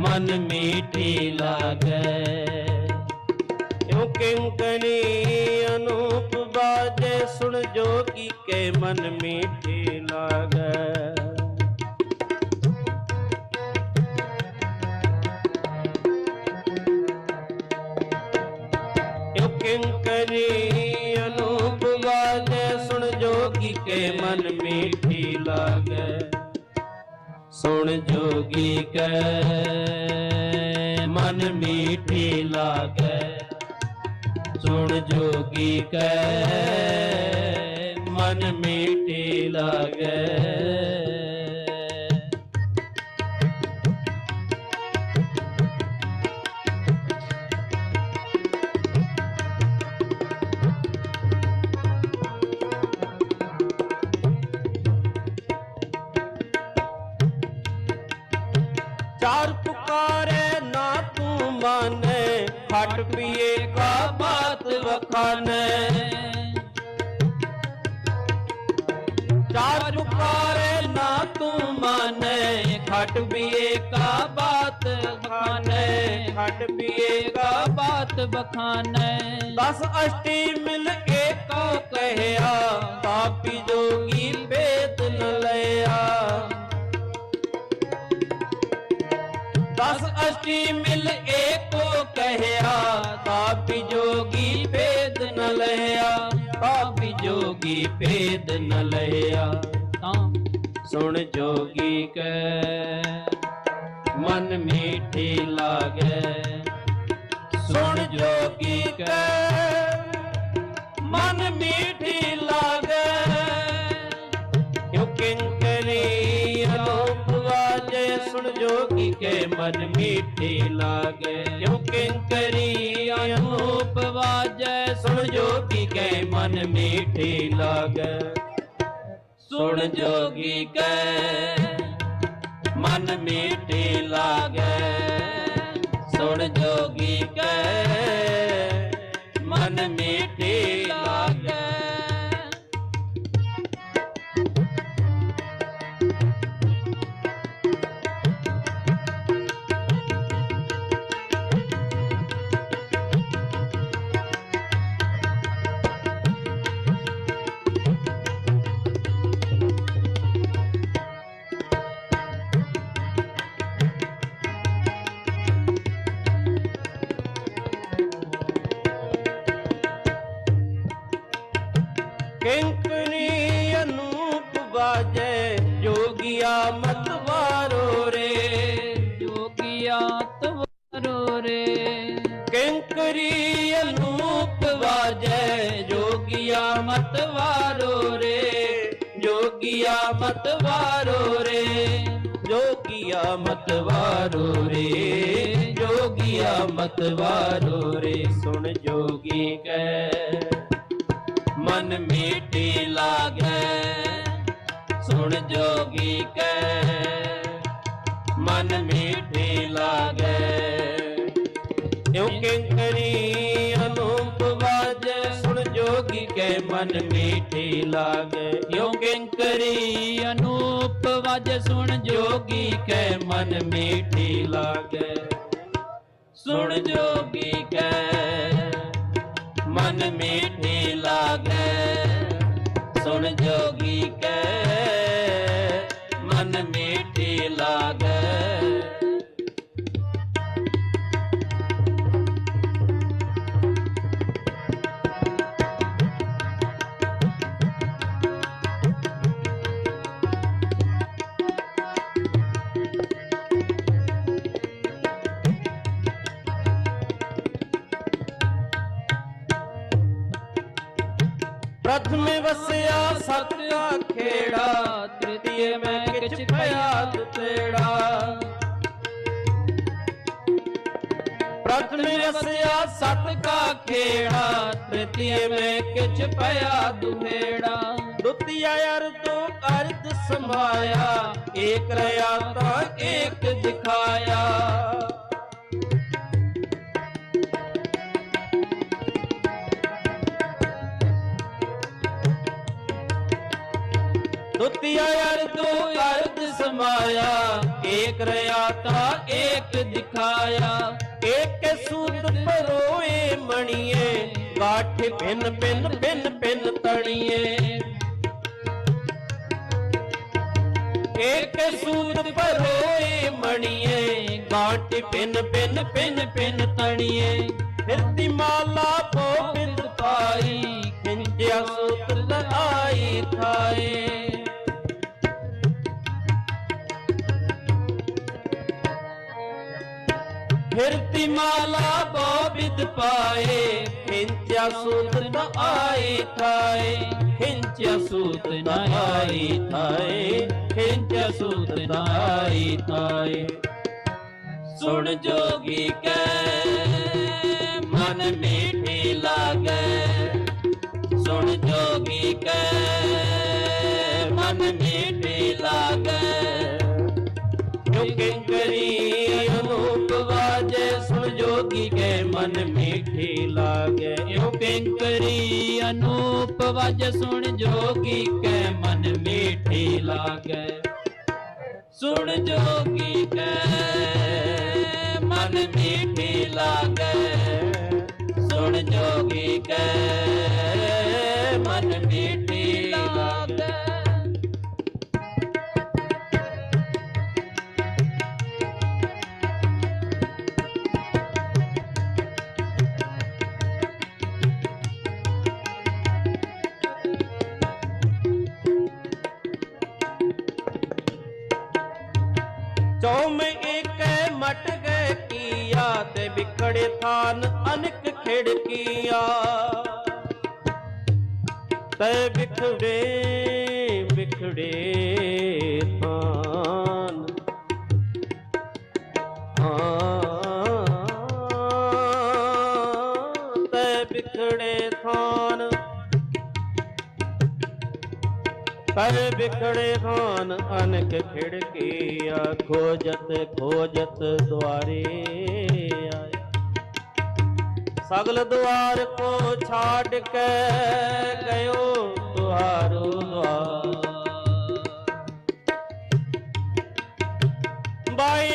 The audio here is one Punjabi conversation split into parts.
ਮਨ ਮੀਠੀ ਲਾਗੈ ਇਉ ਕਿੰਕਣੀ ਅਨੂਪ ਬਾਜੈ ਸੁਣ ਜੋਗੀ ਕੇ ਮਨ ਮੀਠੀ ਲਾਗੈ ਇਉ ਕਿੰਕਰੀ ਅਨੂਪ ਬਾਜੈ ਸੁਣ ਜੋਗੀ ਕੇ ਮਨ ਮੀਠੀ ਲਾਗੈ ਸੁਣ ਜੋਗੀ ਕੈ ਮਨ ਮੀਠੀ ਲਾਗੈ। ਸੁਣ ਜੋਗੀ ਕੈ ਮਨ ਮੀਠੀ ਲਾਗੈ। ਚਾਰ ਪੁਕਾਰੇ ਨਾ ਤੂੰ ਮਾਨੇ ਖਟ ਪੀਏ ਕਾ ਬਾਤ ਵਖਾਨੇ। ਚਾਰ ਪੁਕਾਰੇ ਨਾ ਤੂੰ ਮਾਨੇ ਖਟ ਪੀਏ ਕਾ ਬਾਤ ਵਖਾਨੇ। ਖਟ ਪੀਏਗਾ ਬਾਤ ਬਖਾਨੇ ਦਸ ਅਸ਼ਟੀ ਮਿਲ ਏਕੋ ਕਹਿਆ ਤਾਪੀ ਜੋਗੀ ਅਸ਼ਟੀ ਮਿਲ ਏਕੋ ਕਹਿਆ ਤਾਪੀ ਜੋਗੀ ਭੇਦ ਨ ਲਿਆ ਤਾਪੀ ਜੋਗੀ ਭੇਦ ਨ ਲਿਆ ਤਾਂ ਸੁਣ ਜੋਗੀ ਕੈ ਮਨ ਮੀਠੀ ਲਾਗੈ। ਸੁਣ ਜੋਗੀ ਕੈ ਮਨ ਮੀਠੀ ਸੁਣ ਜੋਗੀ ਕੈ ਮਨ ਮੀਠੀ ਲਾਗੈ। ਕਿਉ ਕਿੰਕਰੀ ਅਨੂਪ ਵਾਜੈ ਸੁਣ ਜੋਗੀ ਕੈ ਮਨ ਮੀਠੀ ਲਾਗੈ। ਸੁਣ ਜੋਗੀ ਕੈ, ਮਨ ਮੀਠੀ ਲਾਗੈ। ਸੁਣ ਜੋਗੀ ਕੈ ਮਤਵਾਰੋ ਰੇ। ਜੋਗੀਆ ਮਤਵਾਰੋ ਰੇ। ਜੋਗੀਆ ਮਤਵਾਰੋ ਰੇ। ਜੋਗੀਆ ਮਤਵਾਰੋ ਰੇ। ਸੁਣ ਜੋਗੀ ਕੈ। ਮਨ ਮੀਠੀ ਲਾਗੈ। ਸੁਣ ਜੋਗੀ ਕੈ। ਮਨ ਮੀਠੀ ਲਾਗੈ। ਇਉ ਕਿੰਕਰੀ ਕੈ ਮਨ ਮੀਠੀ ਲਾਗੈ। ਇਉ ਕਿੰਕਰੀ ਅਨੂਪ ਵਜ ਸੁਣ ਜੋਗੀ ਕੈ ਮਨ ਮੀਠੀ ਲਾਗੈ। ਸੁਣ ਜੋਗੀ ਕੈ ਮਨ ਮੀਠੀ ਲਾਗੈ। ਸੁਣ ਜੋਗੀ ਕੈ ਪ੍ਰਥਮੇ ਵਸਿਆ ਸਤ ਕਾ ਖੇੜਾ ਤ੍ਰਿਤੀਏ ਮੈਂ ਕਿਛ ਭਇਆ ਤੇੜਾ ਪ੍ਰਥਮੇ ਵਸਿਆ ਸਤ ਕਾ ਖੇੜਾ ਤ੍ਰਿਤੀਏ ਮੈਂ ਕਿਛ ਭਇਆ ਦੁਹੇੜਾ ਦੁਤੀਆ ਅਰ ਤੋ ਅਰਧ ਸੰਭਾਇਆ ਏਕ ਰਿਆ ਤਾਂ ਏਕ ਦਿਖਾਇਆ ਦੁਤੀਆ ਅਰ ਤੋ ਅਰਧ ਸਮਾਇਆ, ਏਕ ਰਹਾ ਏਕ ਦਿਖਾਇਆ। ਏਕ ਸੂਤ ਪਰੋਏ ਮਣੀਏ ਕਾਠ ਭਿੰਨ ਭਿੰਨ ਭਿੰਨ ਭਿੰਨ ਤਣੀਏ। ਏਕ ਸੂਤ ਪਰੋਏ ਮਣੀਏ ਗਾਠ ਭਿੰਨ ਭਿੰਨ ਭਿੰਨ ਪਿੰਨ ਤਣੀਏ। ਫਿਰਤੀ ਮਾਂ ਫਿਰਤੀ ਮਾਲਾ ਬੋਬਿਦ ਪਾਏ ਖਿੰਚਿਆ ਸੂਤ ਨ ਆਈ ਥਾਏ ਖਿੰਚਿਆ ਸੂਤ ਨ ਆਈ ਥਾਏ ਖਿੰਚਿਆ ਸੂਤ ਨ ਆਈ ਥਾਏ ਸੁਣ ਜੋਗੀ ਕੈ ਮਨ ਮੀਠੀ ਲਾਗੇ ਸੁਣ ਜੋਗੀ ਕੈ ਮਨ ਮੀਠੀ ਲਾਗੇ ਸੁਣ ਜੋਗੀ ਕੇ ਮਨ ਮੀਠੀ ਲਾਗੇ। ਇਉ ਕਿੰਕਰੀ ਅਨੂਪ ਵਜ ਸੁਣ ਜੋਗੀ ਕੈ ਮਨ ਮੀਠੀ ਲਾਗੈ। ਸੁਣ ਜੋਗੀ ਕੇ ਮਨ ਮੀਠੀ ਲਾਗੇ। ਸੁਣ ਜੋਗੀ ਕੇ ਮਨ ਚੌਮ ਏਕੈ ਮਟ ਗਏ ਕੀਆ ਤੇ ਵਿਖੜੇ ਥਾਨ ਅਨਕ ਖਿੜਕੀਆ। ਤੈ ਵਿਖੜੇ ਵਿਖੜੇ ਥਾਨ ਹਾਂ ਕਰ ਵਿਖੜੇ ਖਾਨ ਅਨਕ ਖਿੜਕੀਆ ਖੋਜਤ ਖੋਜਤ ਦੁਆਰੇ ਆਇਆ ਸਗਲ ਦੁਆਰ ਕੋ ਛਾੜ ਕੇ ਗਇਓ ਤੁਹਾਰੋ ਦੁਆਰ। ਬਾਈ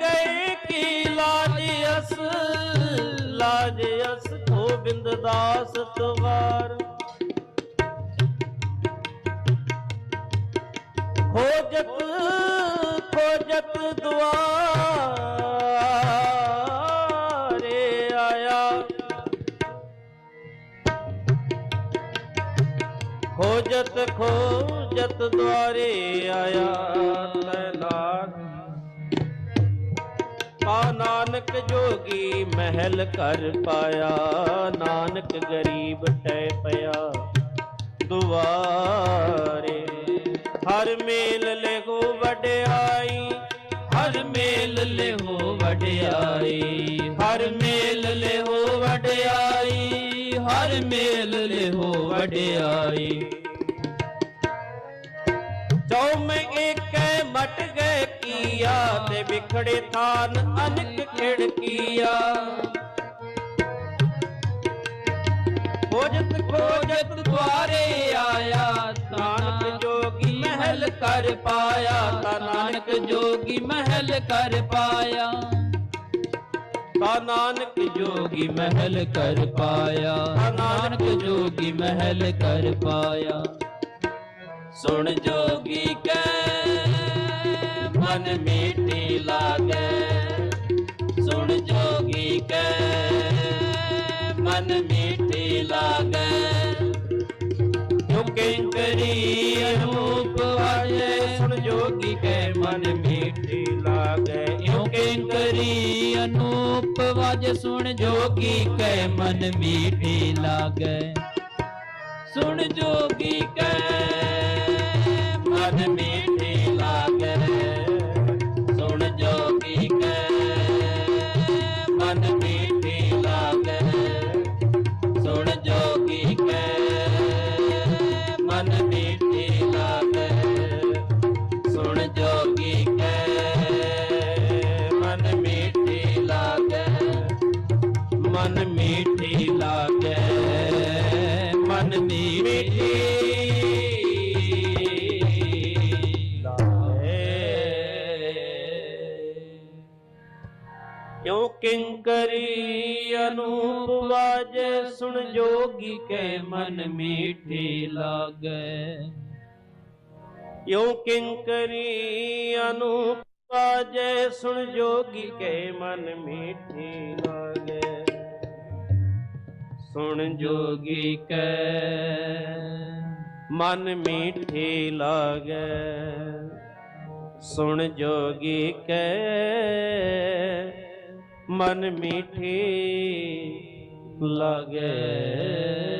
ਗਏ ਕੀ ਲਾਜ ਅਸ ਲਾਜ ਅਸ ਗੋਬਿੰਦ ਦਾਸ ਤਵਾਰ। ਖੋਜਤ ਖੋਜਤ ਦੁਆਰੇ ਆਇਆ। ਖੋਜਤ ਖੋਜਤ ਦੁਆਰੇ ਆਇਆ ਤੈਨਾਤ ਪਾ ਨਾਨਕ ਜੋਗੀ ਮਹਿਲ ਕਰ ਪਾਇਆ, ਨਾਨਕ ਗਰੀਬ ਟੈ ਪਿਆ, ਦੁਆਰੇ ਹਰ ਮੇਲ ਲਿਖੋ ਵਡਿਆਈ, ਹਰ ਮੇਲ ਲਿਹੋ ਵਡਿਆਈ, ਹਰ ਮੇਲ ਲਿਹੋ ਵਡਿਆਈ, ਹਰ ਮੇਲ ਲਿਹੋ ਵਡਿਆਈ। ਚੌਮ ਏਕੈ ਮਟ ਗਏ ਕੀਆ, ਤੇ ਵਿਖੜੇ ਥਾਨ ਅਨਕ ਖਿੜਕੀਆ। ਖੋਜਤ ਖੋਜਤ ਦੁਆਰੇ ਮਹਿਲ ਕਰ ਪਾਇਆ ਤਾ ਨਾਨਕ ਜੋਗੀ ਮਹਿਲ ਕਰ ਪਾਇਆ ਤਾ ਨਾਨਕ ਜੋਗੀ ਮਹਿਲ ਕਰ ਪਾਇਆ ਨਾਨਕ ਜੋਗੀ ਮਹਿਲ ਕਰ ਪਾਇਆ ਸੁਣ ਜੋਗੀ ਕੈ ਮਨ ਮੀਠੀ ਲਾਗੇ ਸੁਣ ਜੋਗੀ ਕੈ ਮਨ ਮੀਠੀ ਲਾਗੇ ਜੋ ਕਿੰਕਰੀ ਅਨੂਪ ਵਾਜੇ। ਸੁਣ ਜੋਗੀ ਕੈ ਮਨ ਮੀਠੀ ਲਾਗੇ। ਇਉ ਕਿੰਕਰੀ ਅਨੂਪ ਵਜ? ਸੁਣ ਜੋਗੀ ਕੈ ਮਨ ਮੀਠੀ ਲਾਗੈ। ਸੁਣ ਜੋਗੀ ਕੈ ਜੋ ਕਿੰਕਰੀ ਅਨੂਪ ਵਾਜੈ, ਸੁਣ ਜੋਗੀ ਕੈ ਮਨ ਮੀਠੀ ਲਾਗੈ। ਜੋ ਕਿੰਕਰੀ ਅਨੂਪ ਵਾਜੈ, ਸੁਣ ਜੋਗੀ ਕੈ ਮਨ ਮੀਠੀ ਲਾਗੈ। ਸੁਣ ਜੋਗੀ ਕੈ ਮਨ ਮੀਠੀ ਲਾਗੈ। ਸੁਣ ਜੋਗੀ ਕੈ ਮਨ ਮੀਠੇ ਲਾਗੈ।